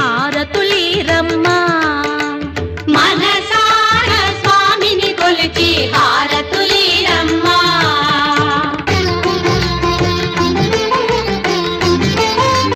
హారతులీరమ్మ